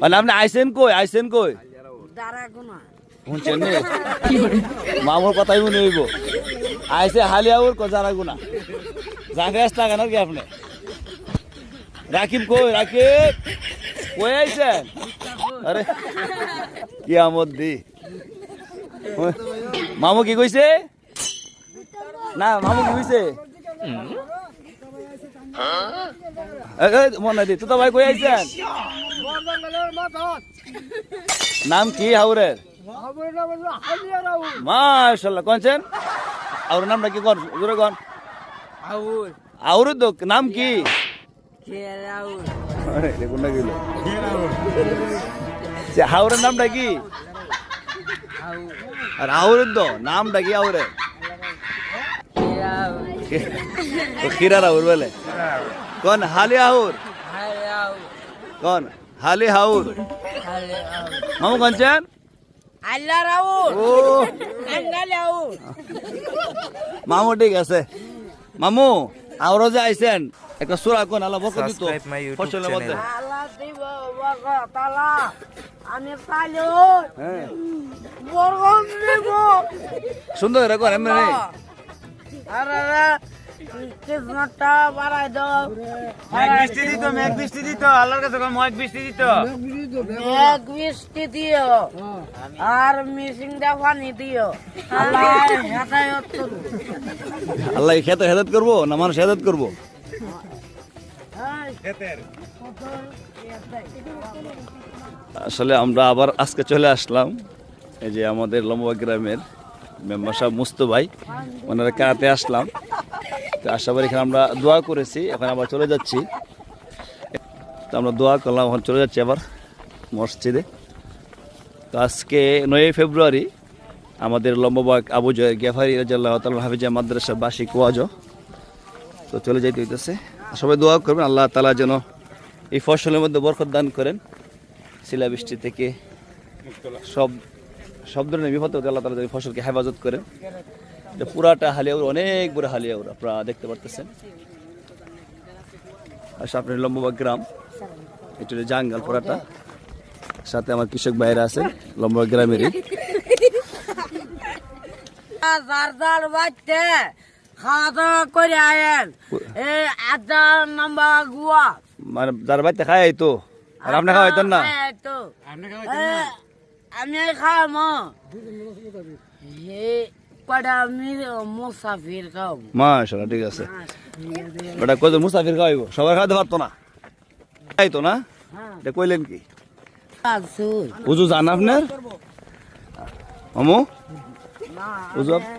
মানে আপনি আইসেন কই আইসেন কই শুনছেন মামুর কথাই মনে হইব আইসে হালিয়াউর কজারা গুনা জাগে আসতা কেন কি আপনি রাকিব কই রাকিব কই আইছেন আরে কি আমদ দি মামু কি কইছে না মামু কি কইছে মনে দি তো ভাই কই আইছেন নাম কি হাউরের? মাশাল্লাহ কোনছেন আর নামটা কি কোন? জোরে কোন? আউল আউর তো নাম কি? সে হাউরের নামটা কি? আর আউরের তো নামটা কি আউরে আউর বলে। কোন? হালি আউর কোন? হালি হাউর। মামু কোনছেন আল্লাহ রাউল ও। রাউল মামু ঠিক আছে। মামু আউরো যে আইছেন একটা সুরা কোন আল্লাহ বকত দিত। Subscribe my YouTube ফসলের মধ্যে। আল্লাহ দিব বরকত তালা আমি পাইলো হ্যাঁ। বরকত দিব। সুন্দর এমনি আরে। রে বাড়াই দাও। মেঘ বৃষ্টি দিত মেঘ বৃষ্টি দিত আল্লাহর কাছে মেঘ বৃষ্টি দিত। এক বৃষ্টি দিও আর মিশিংটা পানি দিও। আল্লাহ হেদায়ত খেত হেদাত করব না মানুষ হেদাত করব? আসলে আমরা আবার আজকে চলে আসলাম এই যে আমাদের লম্বা গ্রামের মেম্বার সাহেব মুস্তু ভাই ওনারা কারাতে আসলাম। তো আসাবার এখানে আমরা দোয়া করেছি, এখন আবার চলে যাচ্ছি। তো আমরা দোয়া করলাম, এখন চলে যাচ্ছি আবার মসজিদে। তো আজকে নয় ফেব্রুয়ারি, আমাদের লম্বাবাগ আবু জয় গেফারি রাজাল্লাহ তাল হাফিজা মাদ্রাসা বার্ষিক ওয়াজ তো চলে যাইতে হইতেছে। সবাই দোয়া করবেন, আল্লাহ তালা যেন এই ফসলের মধ্যে বরকত দান করেন। শিলাবৃষ্টি থেকে সব সব ধরনের বিপদ আল্লাহ তালা ফসলকে হেফাজত করেন। পুরাটা হালিয়াউর অনেক বড় হালিয়াউর আপনারা দেখতে পারতেছেন। আর সামনে লম্বাবাগ গ্রাম। এটা হলো জাঙ্গাল পুরাটা। সাথে আমার কৃষক ভাইরা আছেন লম্বা গ্রামেরই। খাওয়া দাওয়া করে আয়েন। এই নাম্বার গুয়া। মানে আর আপনি না? আমি হে কটা আমি মুসাফির খাও মাশাআল্লাহ ঠিক আছে। ওটা কত মুসাফির খাওয়াইব? সবাই খাওয়াতে পারতো না? খাই না? এটা কইলেন কি? উজু জান আপনার? আমু উজু আপ-